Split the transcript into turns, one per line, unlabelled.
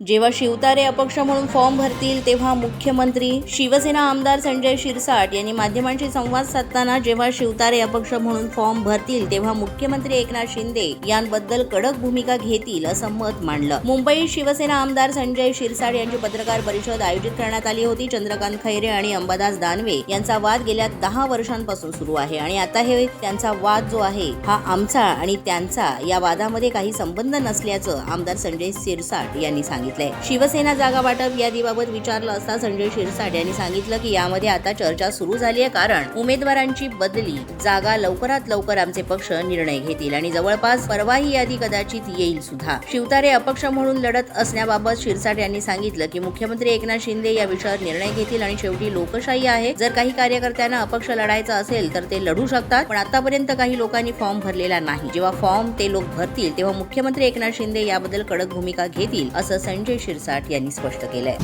जेव्हा शिवतारे अपक्ष म्हणून फॉर्म भरतील तेव्हा मुख्यमंत्री शिवसेना आमदार संजय शिरसाट यांनी माध्यमांशी संवाद साधताना जेव्हा शिवतारे अपक्ष म्हणून फॉर्म भरतील तेव्हा मुख्यमंत्री एकनाथ शिंदे यांबद्दल कडक भूमिका घेतील असं मत मांडलं. मुंबईत शिवसेना आमदार संजय शिरसाट यांची पत्रकार परिषद आयोजित करण्यात आली होती. चंद्रकांत खैरे आणि अंबादास दानवे यांचा वाद गेल्या दहा वर्षांपासून सुरू आहे आणि आता हे त्यांचा वाद जो आहे हा आमचा आणि त्यांचा या वादामध्ये काही संबंध नसल्याचं आमदार संजय शिरसाट यांनी सांगितलं. सांगितले. शिवसेना जागा वाटप यादीबाबत विचारलं असता संजय शिरसाट यांनी सांगितलं की यामध्ये आता चर्चा सुरू झाली आहे कारण उमेदवारांची बदली. जागा लवकरात लवकर आमचे पक्ष निर्णय घेतील आणि जवळपास परवा ही यादी कदाचित येईल सुद्धा. शिवतारे अपक्ष म्हणून लढत असण्याबाबत शिरसाट यांनी सांगितलं की मुख्यमंत्री एकनाथ शिंदे या विषयावर निर्णय घेतील आणि शेवटी लोकशाही आहे. जर काही कार्यकर्त्यांना अपक्ष लढायचा असेल तर ते लढू शकतात पण आतापर्यंत काही लोकांनी फॉर्म भरलेला नाही. जेव्हा फॉर्म ते लोक भरतील तेव्हा मुख्यमंत्री एकनाथ शिंदे याबद्दल कडक भूमिका घेतील असं धनंजय शिरसाट यांनी स्पष्ट केलंय.